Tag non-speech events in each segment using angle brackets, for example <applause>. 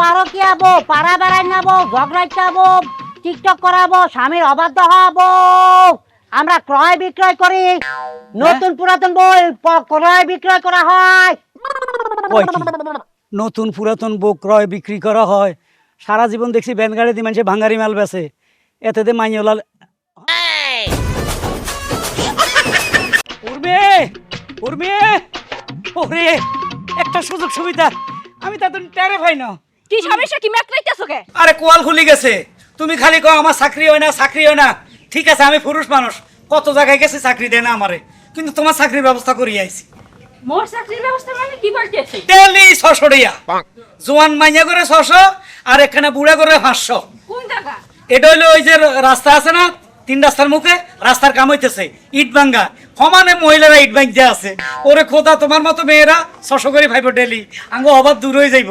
পারকিয়া বউ পাড়া বেড়াই নাবো ঝগড়াইটাবো টিকটক করাবো, স্বামীর অবাধ্য হব। আমরা ক্রয় বিক্রয় করি। নতুন পুরাতন বই ক্রয় বিক্রয় করা হয়? নতুন পুরাতন বউ ক্রয় বিক্রি করা হয়। সারা জীবন দেখছি ব্যান গাড়ি দিয়ে ভাঙ্গারি মাল বেছে এতে দিয়ে মাইওলাল উর্মে! উর্মে! ওরে, একটা সুযোগ সুবিধা। আমি তা তুমি টেরে পাই না। কি সমস্যা? কি মেকরাইতেছো কে? আরে কোয়াল খুলি গেছে। তুমি খালি কও আমার চাকরি হয় না চাকরি হয় না। ঠিক আছে আমি পুরুষ মানুষ। কত জায়গায় গেছে চাকরি দেয় না আমারে। কিন্তু তোমার চাকরির ব্যবস্থা করি আইছি। মোর চাকরির ব্যবস্থা মানে কি বলতেছে? ডেলি ছশো জোয়ান মাইয়া করে ছশো আর এখানে বুড়া করে পাঁচশো। কোন জায়গা? এটা হইল ওই যে রাস্তা আছে না তিন রাস্তার মুখে রাস্তার কাম হইতেছে ইট ভাঙ্গা। সমানে মহিলারা ইট ভাঙতে আছে। ওরে খোদা তোমার মতো মেয়েরা ছশো করে ভাইব ডেলি। আঙ্গ অভাব দূর হয়ে যাইব।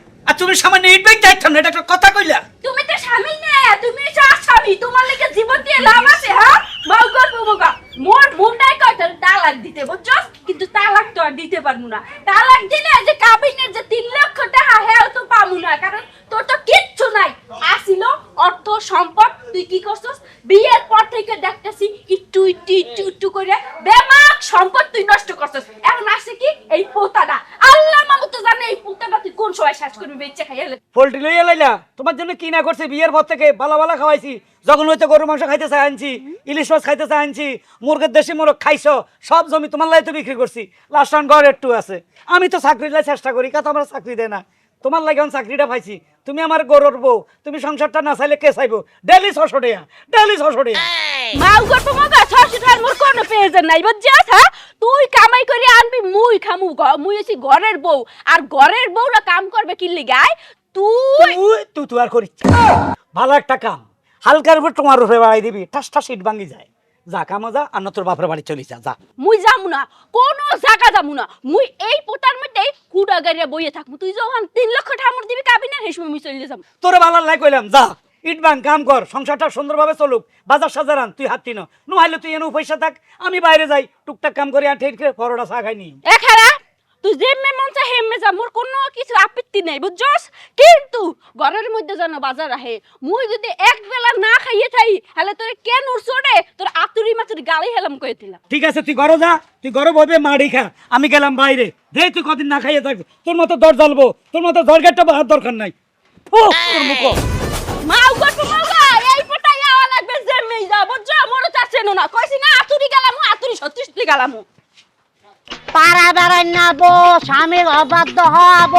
তুমি সামান্য ইট ভাঙতে চাইতাম না, এটা একটা কথা কইলা। তুমি তো স্বামী না, তুমি তো স্বামী, তোমার লেগে জীবন দিয়ে লাভ আছে হ্যাঁ? গল্প মোগা মোর মুন্ডাই কয় তোর তালাক দিতে বুঝছস কিন্তু তালাক তো আর দিতে পারব না। তালাক দিলে যে কাবিনের যে তিন লক্ষ টাকা হ্যাঁ তো পাবো না, কারণ তোর তো কিচ্ছু নাই। আসিল অর্থ, সম্পদ, তুই কি করছস? বিয়ের পর থেকে দেখতেছি একটু একটু একটু একটু করে বেমাক সম্পদ তুই নষ্ট করছস। এখন আসে কি? এই পোতাটা আল্লাহ মামু তো জানে এই পোতাটা তুই কোন সময় শেষ করবি? বেঁচে খাইয়া পোল্ট্রি লইয়া লাইলা? তোমার জন্য কি না করছে? বিয়ের পর থেকে বালা বালা খাওয়াইছি। যখন হইতে গরু মাংস খাইতে চাই আনছি। ইলিশ মাছ খাইতে চাই আনছি। মুরগের দেশি মোরগ খাইছো, সব জমি তোমার লাই তো বিক্রি করছি। লাস্ট অন ঘর একটু আছে। আমি তো চাকরির লাই চেষ্টা করি কাতো আমরা চাকরি দেয় না। তোমার লাগে আমি চাকরিটা পাইছি। তুমি আমার গরুর বউ তুমি সংসারটা না চাইলে কে চাইব? ডেলি ছশো টাকা ডেলি ছশো টাকা। মাউ গল্প মগা ছশো টাকার মোর কোনো প্রয়োজন নাই বুঝছিস? হ্যাঁ? তুই কামাই করে আনবি মুই খামু মুই হচ্ছি ঘরের বউ। আর ঘরের বউরা কাম করবে কি লিগায় তুই তুই তুই তুই আর করিস ভালো একটা কাম। হালকার উপর তোমার উপরে বাড়াই দিবি ঠাস ঠাস ইট ভাঙি যায়। যা কামো যা আর না তোর বাপের বাড়ি চলি যা যা। মুই যামু না কোনো জায়গা যামু না। মুই এই পোতার মধ্যে কুড়া গাড়িয়া বইয়ে থাকব তুই যখন তিন লক্ষ টাকা মোর দিবি কাবি না সময় মুই চলে যাব তোর ভালো লাই কইলাম যা ইট কাম কর সংসারটা সুন্দরভাবে চলুক বাজার সাজার আন তুই হাত তিনো তুই এনে পয়সা থাক আমি বাইরে যাই টুকটাক কাম করে আর ঠেট করে পরোটা চা খাইনি এ খারা তুই যেমে মন চা হেমে যা মোর কোনো কিছু আপত্তি নেই বুঝছস? কিন্তু ঘরের মধ্যে যেন বাজার আহে মুই যদি এক বেলা না খাইয়ে থাই তাহলে তোরে কেন উড়ছড়ে তোর আতুরি মাতুরি গালি হেলাম কয়ে দিলাম। ঠিক আছে তুই ঘরে যা তুই ঘরে বইবে মাড়ি খা আমি গেলাম বাইরে। দে তুই কদিন না খাইয়ে থাকবি তোর মতো দর জ্বালবো তোর মতো দরকারটা বাহার দরকার নাই। ও তোর মুখ। মাউ গল্প মাউগা এই পটাই আওয়া লাগবে যেমে যা বুঝছ? মোর চাচ্ছে না কইছি না আতুরি গেলাম আতুরি সত্যি সত্যি গেলাম। পাড়া বেড়াই নাবো স্বামীর অবাধ্য হব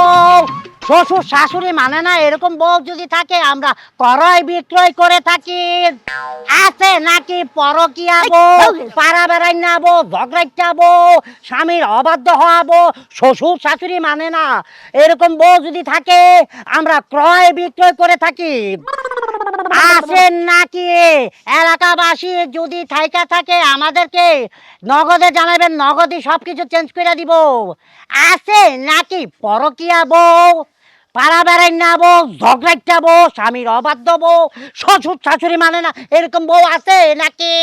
শ্বশুর শাশুড়ি মানে না এরকম বউ যদি থাকে, আমরা ক্রয় বিক্রয় করে থাকি। আছে নাকি পরকিয়া বউ? পাড়া বেড়াই নাবো ঝগড়াইটাবো, স্বামীর অবাধ্য হব শ্বশুর শাশুড়ি মানে না এরকম বউ যদি থাকে, আমরা ক্রয় বিক্রয় করে থাকি। আছেন নাকি? এলাকাবাসী যদি থাইকা থাকে, আমাদেরকে নগদে জানাবেন, নগদই সবকিছু চেঞ্জ করে দিব। আছে নাকি পরকিয়া বউ? পাড়া বেড়াই না বউ, ঝগড়াইটা বউ, স্বামীর অবাধ্য বউ, শ্বশুর শাশুড়ি মানে না, এরকম বউ আছে নাকি?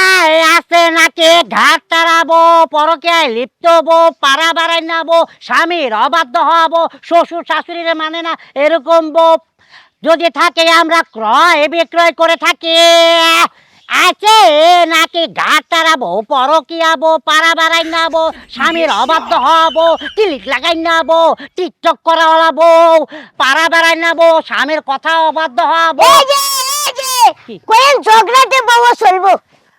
আর আছে নাকি? ঘাট তাড়াবো পরকিয়ায় লিপ্ত বউ, পাড়া বেড়াই না বউ, স্বামীর অবাধ্য হব শ্বশুর শাশুড়ির মানে না, এরকম বউ যদি থাকে আমরা ক্রয় বিক্রয় করে থাকি। আছে নাকি ঘাট তাড়াবো পরকিয়াবো পাড়া বাড়াই নাবো স্বামীর অবাধ্য হব টিলিক লাগাই নাবো টিকটক করা হলাবো পাড়া বাড়াই নাবো স্বামীর কথা অবাধ্য হব। কোন ঝগড়াতে বাবা চলবো।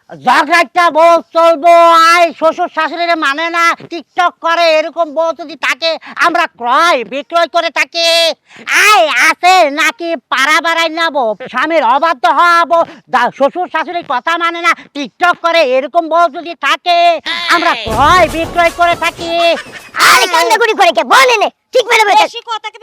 ঝগড়াটা বউ চলবো আয় শ্বশুর শাশুড়ির মানে না টিকটক করে এরকম বউ যদি থাকে আমরা ক্রয় বিক্রয় করে থাকি। আয় আছে নাকি পাড়া বাড়াই নেব স্বামীর অবাধ্য হব শ্বশুর শাশুড়ির কথা মানে না টিকটক করে এরকম বউ যদি থাকে আমরা ক্রয় বিক্রয় করে থাকি। আরে কান্দাকুড়ি করে কে? বলে নে ঠিক মেরে বেশি কথা কি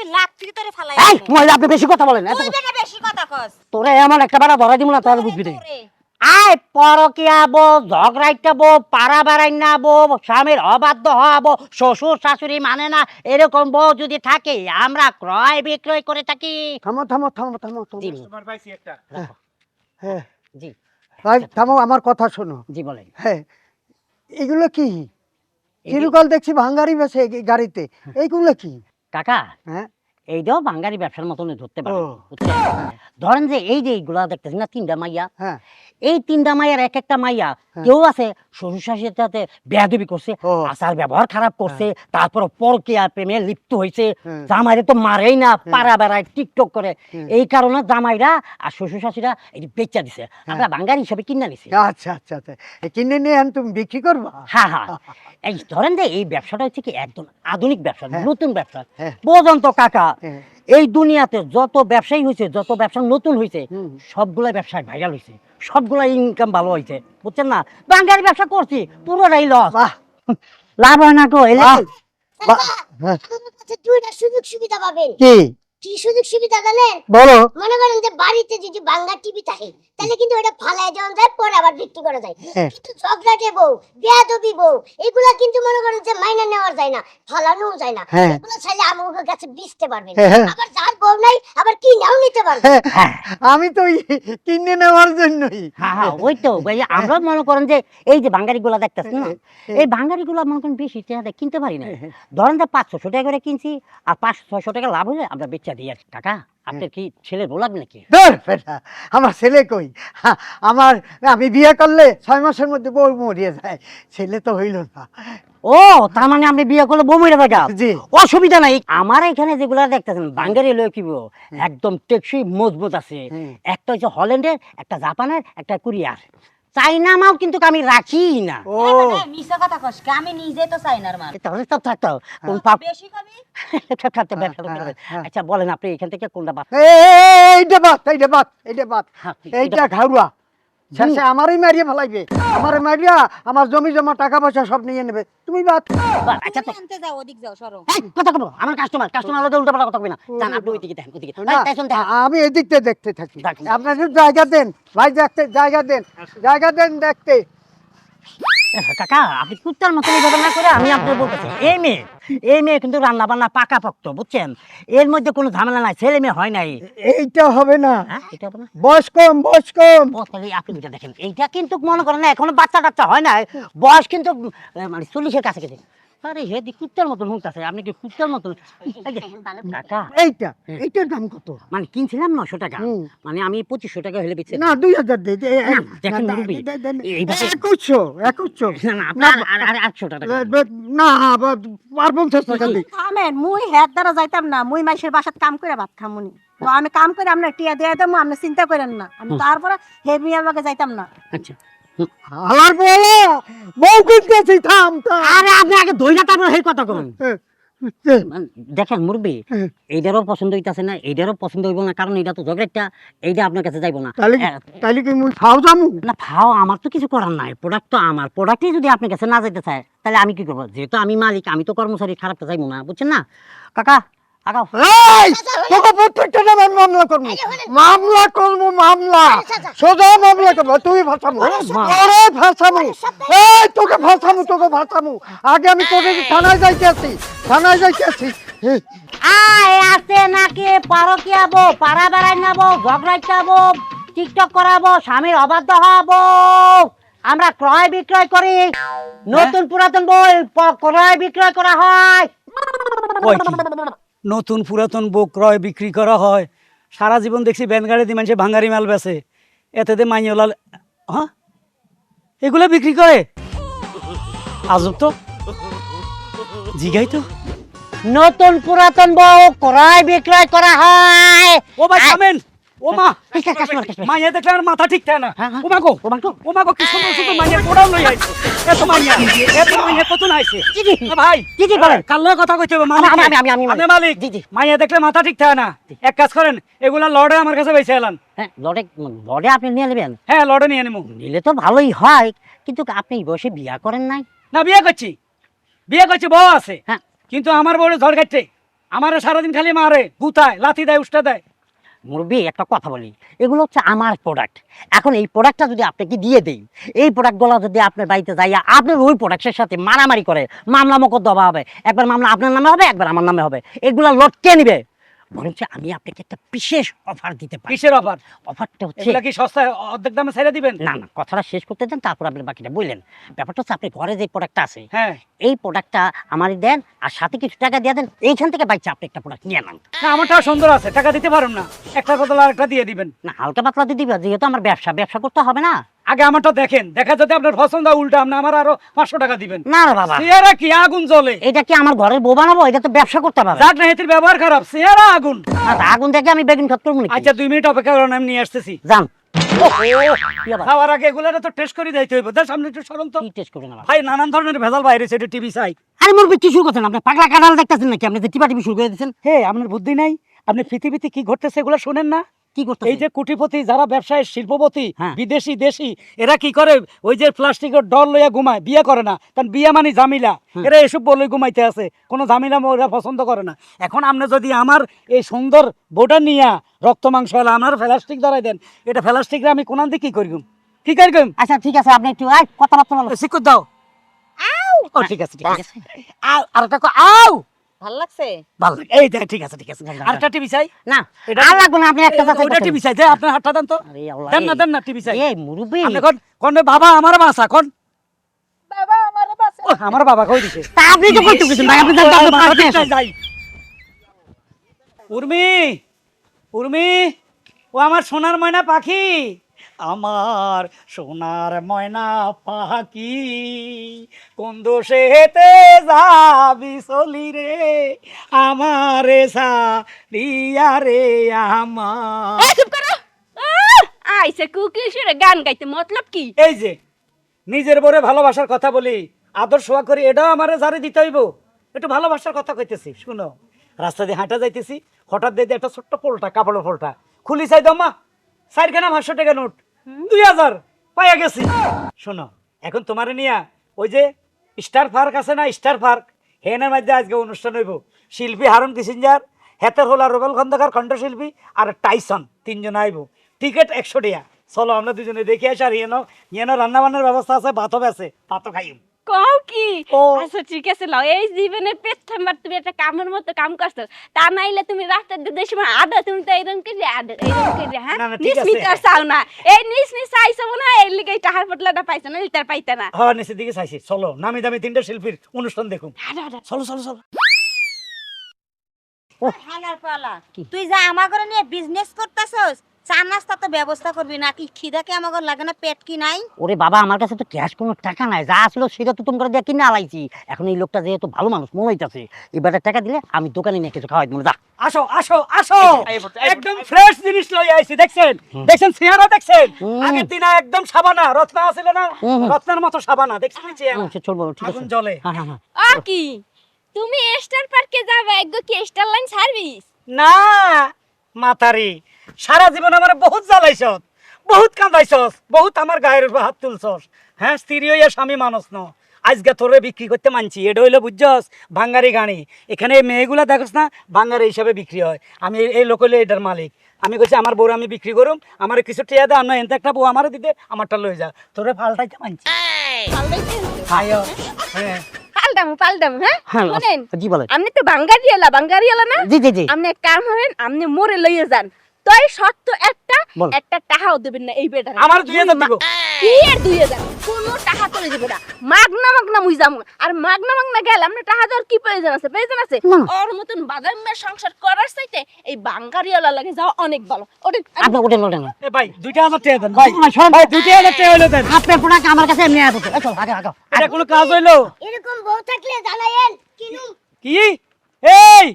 তোরে ফালাই এই মহিলা আপনি বেশি কথা বলেন এত বেশি কথা কস। তোরে এমন একটা বেড়া ভরা দিব না তাহলে বুঝবি না। তোরে। আয় পরকিয়া বো ঝগড়াইটা বো পাড়া বেড়াই না বো স্বামীর অবাধ্য হব শ্বশুর শাশুড়ি মানে না এরকম বউ যদি থাকে আমরা ক্রয় বিক্রয় করে থাকি। থামো থামো থামো থামো থামো। জি তোমার পাইছি একটা। হ্যাঁ। জি। ভাই থামো আমার কথা শোনো। জি বলেন। হ্যাঁ এগুলো কি? চিরকাল দেখছি ভাঙ্গারি বেছে গাড়িতে। এইগুলো কি? কাকা? হ্যাঁ। এইটাও বাঙালি ব্যবসার মতনই ধরতে পারে ধরেন যে এই যে এইগুলা দেখতেছি না তিনটা মাইয়া। হ্যাঁ। এই তিনটা মাইয়ার এক একটা মাইয়া হ্যাঁ। কেউ আছে শ্বশুর শাশুড়ির সাথে বেয়াদবি করছে আচার ব্যবহার খারাপ করছে তারপর পরকিয়া প্রেমে লিপ্ত হয়েছে হ্যাঁ। জামাইরে তো মারেই না পাড়া বেড়ায় টিকটক করে। এই কারণে জামাইরা আর শ্বশুর শাশুড়িরা এটি বেচা দিছে। আমরা বাঙালি হিসাবে কিনা নিছি। আচ্ছা আচ্ছা আচ্ছা। কিনে নিয়ে তুমি বিক্রি করবা? হ্যাঁ হ্যাঁ। এই ধরেন যে এই ব্যবসাটা হচ্ছে কি একদম আধুনিক ব্যবসা হ্যাঁ। নতুন ব্যবসা। হ্যাঁ। বোঝন তো কাকা হ্যাঁ। এই দুনিয়াতে যত ব্যবসায়ী হয়েছে যত ব্যবসা নতুন হয়েছে। সবগুলা ব্যবসায় ভাইরাল হয়েছে সবগুলা ইনকাম ভালো হয়েছে বুঝছেন না? বাঙালি ব্যবসা করছি পুরো পুরোটাই লস লাভ হয় না তো হ্যাঁ, দুইটা সুযোগ সুবিধা পাবেন। কি? কি সুযোগ সুবিধা জানেন বলো। মনে করেন যে বাড়িতে যদি বাংলা টিভি থাকে তাহলে কিন্তু ওটা ফালায় দেওয়া যায় পরে আবার বিক্রি করা যায়। হ্যাঁ। কিন্তু ঝগড়াটে বউ বেয়াদবি বউ এগুলা কিন্তু মনে করেন যে মাইনা নেওয়া যায় না ফালানো যায় না। হ্যাঁ। এগুলো চাইলে আমার কাছে বেচতে পারবেন। হ্যাঁ। আবার যার বউ নাই আবার কি নাও নিতে পারবেন। আমি তো ওই কিনে নেওয়ার জন্যই। হ্যাঁ ওই তো আমরা মনে করেন যে এই যে বাঙালি গুলা দেখতেছেন না এই বাঙালি গুলা মনে করেন বেশি টাকা কিনতে পারি না। ধরেন যে পাঁচশো টাকা করে কিনছি আর পাঁচশো ছয়শো টাকা লাভ হলে আমরা বেচা দিই আর কি। কাকা আপনার কি ছেলে নাকি? ধর বেটা, আমার ছেলে কই? আমার আমি বিয়ে করলে ছয় মাসের মধ্যে বউ মরিয়ে যায়। ছেলে তো হইল না। ও তার মানে আপনি বিয়ে করলে বউ মেরে থাকা জি। অসুবিধা নাই। আমার এখানে যেগুলা দেখতেছেন বাঙ্গারি লয় একদম টেকসই মজবুত আছে। একটা হচ্ছে হল্যান্ডের একটা জাপানের একটা কোরিয়ার। চাইনা মাল কিন্তু আমি রাখি না ও মিশা কথা কস আমি নিজে তো চাই না তাহলে তো থাকতো কোন পাপ বেশি হ্যাঁ, হ্যাঁ। হ্যাঁ। আচ্ছা বলেন আপনি এখান থেকে কোনটা এই- এইটা বাদ এইটা বাদ এইটা বাদ হ্যাঁ, এইটা ঘাড়ুয়া শেষে আমারই মারিয়ে ফেলাইবে। আমার মারিয়া আমার জমি জমা টাকা পয়সা সব নিয়ে নেবে। তুমি বাদ। আচ্ছা তো আনতে যাও ওদিক যাও সরো। এই, কথা কবো আমার কাস্টমার কাস্টমার হলে উল্টা পাল্টা কথা কবি না। জান আপনি ওইদিকে দেখেন ওইদিকে। এই, তাইসন আমি এদিকতে দেখতে থাকি। একটু জায়গা দেন ভাই দেখতে জায়গা দেন জায়গা দেন দেখতে। কাকা আপনি কুত্তার মতো না করে আমি আপনার বলতেছি এই মেয়ে এই মেয়ে কিন্তু রান্না বান্না পাকা পক্ত বুঝছেন? এর মধ্যে কোনো ঝামেলা নাই ছেলে মেয়ে হয় নাই। এইটা হবে না। হ্যাঁ এটা হবে না? বয়স কম বয়স কম। আপনি দেখেন। এইটা কিন্তু মনে করেন না এখনও বাচ্চা টাচ্চা হয় না বয়স কিন্তু মানে চল্লিশের কাছে গেছে আরে হে দি কুত্তার মতন আপনি কি কুত্তার মতন? এই যে, কাকা এইটা এইটার দাম কত? মানে কিনছিলাম নশো টাকা। হুম। মানে আমি পঁচিশশো টাকা হলে বেচে না দুই হাজার দে দে, এ- না, দেখেন না, মুরব্বি, দে- দে- দে- এইভাবে- একুশশো একুশশো। না না আপনার আর- আর আটশো টাকা এ, বে- না বা- আর পঞ্চাশ টাকা দিই থামেন মুই হের দ্বারা যাইতাম না মুই মাইসের বাসাত কাম করে ভাত খামুনি তো আমি কাম করে আপনার টিয়া দিয়ে দেবো আপনি চিন্তা করেন না। আমি তারপরে হে মিয়ার লগে যাইতাম না। আচ্ছা। হালার বলে বউ কিনতেছি থাম থাম আরে আপনি আগে তারপর সেই কথা কন। দেখেন মুরবি। এইটারও পছন্দ হইতাছে না এইটারও পছন্দ হইব না কারণ এটা তো ঝগড়াটা এইটা আপনার কাছে যাইব না। তাহলে কি মুই খাও যামু? না ভাও আমার তো কিছু করার নাই প্রোডাক্ট তো আমার। প্রোডাক্টই যদি আপনার কাছে না যেতে চায় তাহলে আমি কি করব? যেহেতু আমি মালিক আমি তো কর্মচারী খারাপটা চাইব না বুঝছেন না? কাকা এই তোকে প্রত্যেকটা আমি মামলা করব। মামলা করব মামলা। সোজা মামলা করব তুই ভাসামু ওরে ভাসামু এই তোকে ভাসামু তোকে ভাসামু আগে আমি তোকে থানায় যাইতে আছি থানায় যাইতে আছি আয় আছে নাকি পারো কি আবো পাড়া বেড়াই নাবো ঝগড়াইতে টিকটক করাবো? স্বামীর অবাধ্য হব। আমরা ক্রয় বিক্রয় করি। নতুন পুরাতন বই ক্রয় বিক্রয় করা হয়? নতুন পুরাতন বউ ক্রয় বিক্রি করা হয়। সারা জীবন দেখছি ব্যানগাড়ি দিয়ে মানুষে ভাঙ্গারি মাল বেছে এতে দিয়ে মাইওলাল হ্যাঁ? এগুলো বিক্রি করে? আজব তো। জিগাই তো। নতুন পুরাতন বউ ক্রয় বিক্রয় করা হয়। ও ভাই থামেন। ও মা। মাইয়া দেখলে আর মাথা ঠিক থাকে না। ও মা গো ও মা গো। ও মা গো কি সুন্দর সুন্দর মাইয়া কোড়াও লই আইছে। এত মাইয়া এত মাইয়া কত না আইছে। জি, জি। ভাই জি, জি, বলেন। কাল কথা কইতে হবে? মালিক আমি- আমি- আমি মালিক। আপনি মালিক। জি, জি। মাইয়া দেখলে মাথা ঠিক থাকে না। এক কাজ করেন এগুলা আমার কাছে বেঁচে হ্যাঁ লড়ে লড়ে আপনি নিয়ে নেবেন? হ্যাঁ লর্ডে নিয়ে নেব। নিলে তো ভালোই হয় কিন্তু আপনি বয়সে বিয়া করেন নাই। না বিয়ে করছি। বিয়ে করছি বউ আছে। হ্যাঁ। কিন্তু আমার বউরে ঝড় কাটছে আমারে সারাদিন খালি মারে গুতায় লাথি দেয় উষ্টা দেয়। মুরব্বী, একটা কথা বলি। এগুলো হচ্ছে আমার প্রোডাক্ট এখন এই প্রোডাক্টটা যদি আপনাকে দিয়ে দেই, এই প্রোডাক্টগুলো যদি আপনার বাড়িতে যাইয়া আপনার ওই প্রোডাক্টের সাথে মারামারি করে মামলা মোকদ্দমা হবে, একবার মামলা আপনার নামে হবে, একবার আমার নামে হবে, এগুলো লটকে নিবে। বরঞ্চ আমি আপনাকে একটা বিশেষ অফার দিতে পারি। কিসের অফার অফারটা হচ্ছে এগুলা কি সস্তায় অর্ধেক দামে ছেড়ে দিবেন? না না কথাটা শেষ করতে দেন তারপর আপনি বাকিটা বললেন। ব্যাপারটা হচ্ছে আপনি ঘরে যে প্রোডাক্টটা আছে হ্যাঁ। এই প্রোডাক্টটা আমারই দেন আর সাথে কিছু টাকা দিয়ে দেন এইখান থেকে বাইচে আপনি একটা প্রোডাক্ট নিয়ে নেন। না আমারটাও সুন্দর আছে টাকা দিতে পারুন না। একটার বদলে আরেকটা দিয়ে দিবেন। না হালকা পাতলা দিয়ে দিবেন যেহেতু আমার ব্যবসা ব্যবসা করতে হবে না। আগে আমারটা দেখেন। দেখা যদি আপনার পছন্দ উল্টা আপনি আমার আরও পাঁচশো টাকা দিবেন। না বাবা। চেহারা কি আগুন জ্বলে? এটা কি আমার ঘরের বউ বানাবো? এটা তো ব্যবসা করতে হবে যার নাহিতির ব্যবহার খারাপ চেহারা আগুন। আগুন থেকে আমি বেগুন খত করব আচ্ছা দুই মিনিট অপেক্ষা করেন আমি নিয়ে আসতেছি। যান। ও, কি আবার? খাওয়ার আগে এগুলো তো টেস্ট করে দিতে হইব। দেখ সামনে একটু সরম তো টেস্ট করবেন আবার? ভাই নানান ধরনের ভেজাল বাইরে সেটা টিভি চাই আরে মুরবি কি শুরু করছেন? আপনি পাগলা কাঁঠাল দেখতেছেন নাকি? আপনি যে টিপা টিপি শুরু করে দিচ্ছেন হে আপনার বুদ্ধি নাই? আপনি পৃথিবীতে কি ঘটতেছে এগুলো শোনেন না? কি করতে এই যে কোটিপতি যারা ব্যবসায় শিল্পপতি হ্যাঁ। বিদেশি দেশি এরা কি করে? ওই যে প্লাস্টিকের ডল লইয়া ঘুমায় বিয়ে করে না। কারণ বিয়ে মানে জামিলা এরা এসব বলে ঘুমাইতে আছে। কোনো জামিলা ওরা পছন্দ করে না। এখন আপনি যদি আমার এই সুন্দর বউটা নিয়া রক্ত মাংস হলে আমার প্লাস্টিক ধরাই দেন এটা প্লাস্টিকরে আমি কোনান দিয়ে কি করিম কি করিম আচ্ছা ঠিক আছে আপনি একটু কথাবার্তা বলো। শিকুর দাও। ও ঠিক আছে ঠিক আছে। আর একটা আও ভালো লাগছে? ভালো লাগে। এই দেখ ঠিক আছে ঠিক আছে আরেকটা টিভি চাই। না এটা- আর লাগবে না আপনি একটা কথা ওইটা টিভি চাই দে আপনার হাতটা দেন তো। দেন না দেন না টিভি চাই। এই আপনি কোন কোন বাবা আমার বাসা কোন? বাবা আমার বাসা। আমার বাবা কই দিছে? তা আপনি তো কইতে গেছেন ভাই? আপনি। নাই, যাই। উর্মি উর্মি। ও আমার সোনার ময়না পাখি। আমার সোনার ময়না পাখি কোন দোষে হেতে যাবি চলি রে? আমারে সারিয়া রে আমার! আইসে কুকি সুরে গান গাইতে মতলব কি? এই যে নিজের বরে ভালোবাসার কথা বলি আদর সোয়া করি এটাও আমারে জারি দিতে হইব। একটু ভালোবাসার কথা কইতেছি শুনো। রাস্তা দিয়ে হাঁটা যাইতেছি হঠাৎ দেখি একটা ছোট্ট পোলটা কাপড়ের পোলটা। খুলি চাই দম্মা। চারখানা পাঁচশো টাকা নোট। দুই হাজার। পাইয়া গেছি। শোনো, এখন তোমারে নিয়া ওই যে স্টার পার্ক আছে না, স্টার পার্ক, হেনের মধ্যে আজকে অনুষ্ঠান হইব। শিল্পী হারুন কিসিঞ্জার, হেতের হলা রুবেল খন্দকার, কণ্ঠশিল্পী আর টাইসন, তিনজন আইব। টিকিট একশো টাকা। চলো, আমরা দুজনে দেখে আসি আর ইয়েনো ইয়েনো রান্না বান্নার ব্যবস্থা আছে ভাতও আছে ভাতও খাইম। কও কি আচ্ছা ঠিক আছে লাও এই জীবনের প্রথমবার তুমি একটা কামের মতো কাম করছ। তা নাইলে তুমি রাস্তার দিকে সময় আডা তুমি তো এইরকম করে আডা এইরকম করে হ্যাঁ? না, চাও এই চাইছো লিগে টাহার পটলাটা পাইছো না লিটার পাইতে না? হ্যাঁ নিচের দিকে চাইছি। চলো নামি দামি তিনটা শিল্পীর অনুষ্ঠান দেখুন। চলো চলো চলো। পালা। তুই যা আমার ঘরে নিয়ে বিজনেস করতেছস চা নাস্তা তো ব্যবস্থা করবি না কি খিদা কি আমার লাগে না পেট কি নাই? ওরে বাবা আমার কাছে তো ক্যাশ কোনো টাকা নাই যা আসলো সেটা তো তোমরা দিয়ে কিনে আলাইছি। এখন এই লোকটা যেহেতু ভালো মানুষ মনে হইতাছে এবারে টাকা দিলে আমি দোকানে নিয়ে কিছু খাওয়াই দেবো যা। আসো আসো আসো! একদম ফ্রেশ জিনিস লই আইছি দেখছেন? দেখছেন চেহারা দেখছেন? হুম। আগের একদম সাবানা রত্না আছিল না? হুম, হুম। রত্নার মতো সাবানা দেখছেন এই চেহারা? হুম, সে চলবো ঠিক আছে। আগুন জ্বলে ও কি? তুমি স্টার পার্কে যাবে একগো কি স্টার লাইন সার্ভিস? না মাতারি। সারা জীবন আমার বহুত জ্বালাইস বহুত কাঁদাইস বহুত আমার গায়ের উপর হাত তুলছস। হ্যাঁ স্ত্রী হইয়া স্বামী মানুষ ন। আজকে তোরে বিক্রি করতে মানছি। এটা হইল বুঝছস, ভাঙ্গারি গাড়ি। এখানে এই মেয়েগুলা দেখোস না, ভাঙ্গারি হিসাবে বিক্রি হয়। আমি এই- লোক এটার মালিক। আমি কইছি আমার বউ আমি বিক্রি করুম আমার কিছু টিয়া দে আর এনতে একটা বউ আমারও দিতে আমারটা লয়ে যা। তোরে ফালটাইতে মানছি। আয়ো, হ্যাঁ। পাল্টামু পাল্টামু হ্যাঁ? হ্যাঁ শুনেন জি বলেন। আপনি তো বাঙ্গারিয়ালা বাঙ্গারিয়ালা না? জি জি জি। আপনি কাম আপনি মোরে লইয়ে যান। তই একটা একটা টাকাও দেবেন না এই আমার দিব। দুই হাজার? কোনো টাকা না। মাগনা মাগনা মুই যাব আর মাগনা মাগনা গেলে আপনি টাকা দেওয়ার কি প্রয়োজন আছে? প্রয়োজন আছে? ওর মতন বাজার মেয়ে সংসার করার চাইতে এই বাঙ্গারিয়ালা লাগে যাওয়া অনেক ভালো। ওটা আপনি ওঠেন ওঠেন এ ভাই দুইটা হাজার টাকা দেন। ভাই ভাই দুইটা হাজার টাকা হইল দেন। আপনার প্রোডাক্ট আমার কাছে এমনি আসছে চল আগে আগে। এটা কোনো কাজ হইল? এরকম বউ থাকলে জানাইয়েন কিনুম কি? এই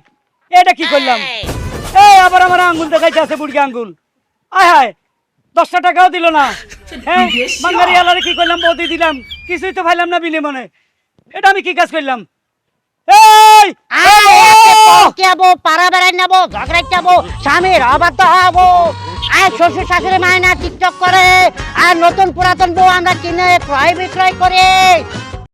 এটা কি করলাম? এই। আবার আমার আঙ্গুল দেখাইতে আছে বুড়কি আঙ্গুল। আয় হায় দশটা টাকাও দিল না। <laughs> হ্যাঁ বাঙালি আলারে কি করলাম বৌদি দিলাম। কিছুই তো ভাইলাম না বিনিময়ে। এটা আমি কি কাজ করলাম? এই যাব পাড়া বেড়াই নেব ঝগড়া যাব স্বামীর অবাধ্য হব। আর শ্বশুর শাশুড়ি মায়না টিকটক করে আর নতুন পুরাতন বউ আমরা কিনে ক্রয় বিক্রয় করে।